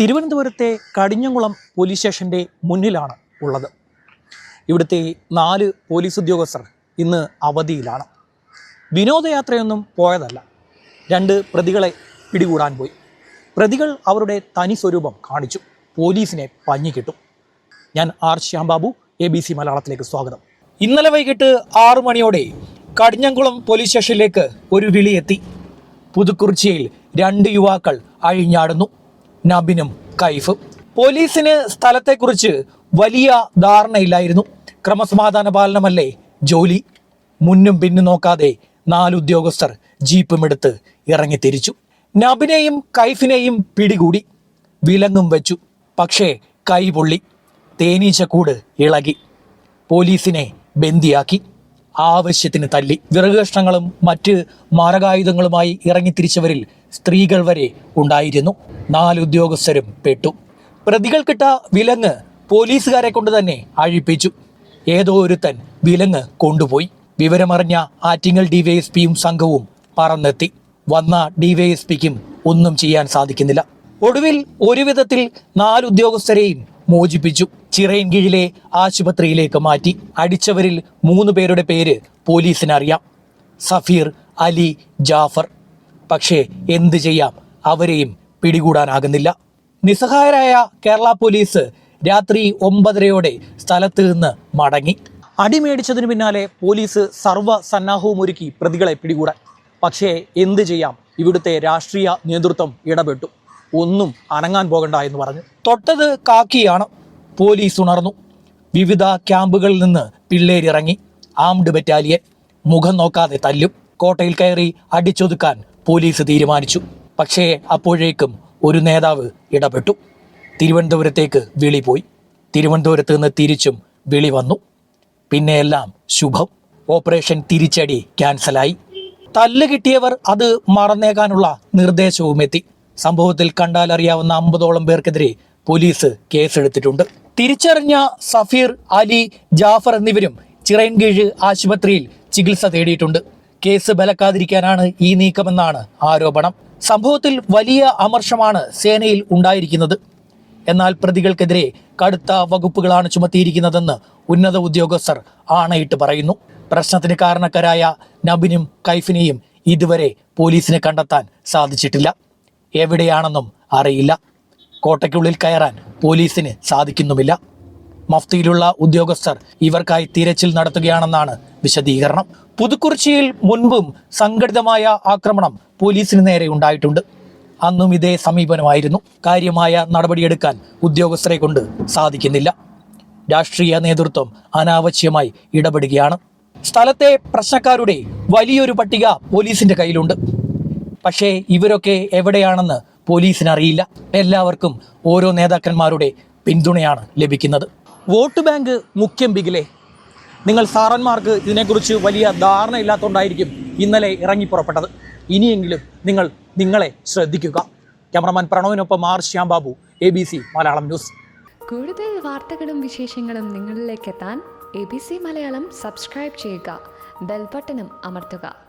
തിരുവനന്തപുരത്തെ കടിഞ്ഞംകുളം പോലീസ് സ്റ്റേഷന്റെ മുന്നിലാണ് ഉള്ളത്. ഇവിടുത്തെ നാല് പോലീസ് ഉദ്യോഗസ്ഥർ ഇന്ന് അവധിയിലാണ്. വിനോദയാത്രയൊന്നും പോയതല്ല. രണ്ട് പ്രതികളെ പിടികൂടാൻ പോയി. പ്രതികൾ അവരുടെ തനി സ്വരൂപം കാണിച്ചു. പോലീസിനെ പഞ്ഞു കിട്ടും. ഞാൻ R Shyambabu A B C മലയാളത്തിലേക്ക് സ്വാഗതം. ഇന്നലെ വൈകിട്ട് ആറു മണിയോടെ കടിഞ്ഞംകുളം പോലീസ് സ്റ്റേഷനിലേക്ക് ഒരു വിളിയെത്തി പുതുക്കുറിച്ചിയിൽ രണ്ട് യുവാക്കൾ അഴിഞ്ഞാടുന്നു. നബിനും കൈഫും. പോലീസിന് സ്ഥലത്തെക്കുറിച്ച് വലിയ ധാരണയില്ലായിരുന്നു. ക്രമസമാധാന പാലനമല്ലേ ജോലി? മുന്നും പിന്നും നോക്കാതെ നാല് ഉദ്യോഗസ്ഥർ ഇറങ്ങി തിരിച്ചു. നബിനെയും കൈഫിനെയും പിടികൂടി. വിലങ്ങും വെച്ചു. പക്ഷേ കൈ പൊള്ളി. തേനീച്ചക്കൂട് ഇളകി. പോലീസിനെ ബന്ദിയാക്കി. ആവശ്യത്തിന് തല്ലി. വിറകുകഷ്ണങ്ങളും മറ്റ് മാരകായുധങ്ങളുമായി ഇറങ്ങിത്തിരിച്ചവരിൽ സ്ത്രീകൾ വരെ ഉണ്ടായിരുന്നു. നാല് ഉദ്യോഗസ്ഥരും പെട്ടു. പ്രതികൾക്കിട്ട വിലങ്ങ് പോലീസുകാരെ കൊണ്ട് തന്നെ അഴിപ്പിച്ചു. ഏതോ ഒരുത്തൻ വിലങ്ങ് കൊണ്ടുപോയി. വിവരമറിഞ്ഞ ആറ്റിങ്ങൽ ഡിവൈഎസ്പിയും സംഘവും പറന്നെത്തി. വന്ന ഡിവൈഎസ്പിക്കും ഒന്നും ചെയ്യാൻ സാധിക്കുന്നില്ല. ഒടുവിൽ ഒരുവിധത്തിൽ നാല് ഉദ്യോഗസ്ഥരെയും മോചിപ്പിച്ചു. ചിറയൻകീഴിലെ ആശുപത്രിയിലേക്ക് മാറ്റി. അടിച്ചവരിൽ മൂന്ന് പേരുടെ പേര് പോലീസിനറിയാം. സഫീർ അലി ജാഫർ. പക്ഷേ എന്ത് ചെയ്യാം? അവരെയും പിടികൂടാനാകുന്നില്ല. നിസ്സഹായരായ കേരള പോലീസ് രാത്രി ഒമ്പതരയോടെ സ്ഥലത്ത് നിന്ന് മടങ്ങി. അടിമേടിച്ചതിനു പിന്നാലെ പോലീസ് സർവ സന്നാഹവും ഒരുക്കി പ്രതികളെ പിടികൂടാൻ. പക്ഷേ എന്ത് ചെയ്യാം? ഇവിടുത്തെ രാഷ്ട്രീയ നേതൃത്വം ഇടപെട്ടു. ഒന്നും അനങ്ങാൻ പോകണ്ട എന്ന് പറഞ്ഞു. തൊട്ടത് കാക്കിയാണ് പോലീസ് ഉണർന്നു. വിവിധ ക്യാമ്പുകളിൽ നിന്ന് പിള്ളേരിറങ്ങി. ആംഡ് ബറ്റാലിയൻ മുഖം നോക്കാതെ തല്ലും. കോട്ടയിൽ കയറി അടിച്ചൊതുക്കാൻ പോലീസ് തീരുമാനിച്ചു. പക്ഷേ അപ്പോഴേക്കും ഒരു നേതാവ് ഇടപെട്ടു. തിരുവനന്തപുരത്തേക്ക് വിളി പോയി തിരുവനന്തപുരത്ത് നിന്ന് തിരിച്ചും വിളി വന്നു. പിന്നെ എല്ലാം ശുഭം. ഓപ്പറേഷൻ തിരിച്ചടി ക്യാൻസലായി. തല്ല് കിട്ടിയവർ അത് മറന്നേക്കാനുള്ള നിർദ്ദേശവും എത്തി സംഭവത്തിൽ കണ്ടാൽ അറിയാവുന്ന അമ്പതോളം പേർക്കെതിരെ പോലീസ് കേസെടുത്തിട്ടുണ്ട്. തിരിച്ചറിഞ്ഞ സഫീർ അലി ജാഫർ എന്നിവരും ചിറയൻകീഴ് ആശുപത്രിയിൽ ചികിത്സ തേടിയിട്ടുണ്ട്. കേസ് ബലക്കാതിരിക്കാനാണ് ഈ നീക്കമെന്നാണ് ആരോപണം. സംഭവത്തിൽ വലിയ അമർഷമാണ് സേനയിൽ ഉണ്ടായിരിക്കുന്നത്. എന്നാൽ പ്രതികൾക്കെതിരെ കടുത്ത വകുപ്പുകളാണ് ചുമത്തിയിരിക്കുന്നതെന്ന് ഉന്നത ഉദ്യോഗസ്ഥർ ആണയിട്ട് പറയുന്നു. പ്രശ്നത്തിന് കാരണക്കാരായ നബിനും കൈഫിനെയും ഇതുവരെ പോലീസിനെ കണ്ടെത്താൻ സാധിച്ചിട്ടില്ല. എവിടെയാണെന്നും അറിയില്ല. കോട്ടയ്ക്കുള്ളിൽ കയറാൻ പോലീസിന് സാധിക്കുന്നുമില്ല. മഫ്തിയിലുള്ള ഉദ്യോഗസ്ഥർ ഇവർക്കായി തിരച്ചിൽ നടത്തുകയാണെന്നാണ് വിശദീകരണം. പുതുക്കുറിച്ചിയിൽ മുൻപും സംഘടിതമായ ആക്രമണം പോലീസിന് നേരെ ഉണ്ടായിട്ടുണ്ട്. അന്നും ഇതേ സമീപനമായിരുന്നു. കാര്യമായ നടപടിയെടുക്കാൻ ഉദ്യോഗസ്ഥരെ കൊണ്ട് സാധിക്കുന്നില്ല. രാഷ്ട്രീയ നേതൃത്വം അനാവശ്യമായി ഇടപെടുകയാണ്. സ്ഥലത്തെ പ്രശ്നക്കാരുടെ വലിയൊരു പട്ടിക പോലീസിന്റെ കയ്യിലുണ്ട്. പക്ഷേ ഇവരൊക്കെ എവിടെയാണെന്ന് പോലീസിന് അറിയില്ല എല്ലാവർക്കും ഓരോ നേതാക്കന്മാരുടെ പിന്തുണയാണ് ലഭിക്കുന്നത്. വോട്ട് ബാങ്ക് മുഖ്യം ബിഗിലെ. നിങ്ങൾ സാറന്മാർക്ക് ഇതിനെക്കുറിച്ച് വലിയ ധാരണ ഇല്ലാത്തതുകൊണ്ടായിരിക്കും ഇന്നലെ ഇറങ്ങി പുറപ്പെട്ടത്. ഇനിയെങ്കിലും നിങ്ങൾ നിങ്ങളെ ശ്രദ്ധിക്കുക. Cameraman പ്രണവിനൊപ്പം R Shyam Babu A B C Malayalam news. കൂടുതൽ വാർത്തകളും വിശേഷങ്ങളും നിങ്ങളിലേക്ക് എത്താൻ A B C Malayalam subscribe ചെയ്യുക. ബെൽബട്ടനും അമർത്തുക.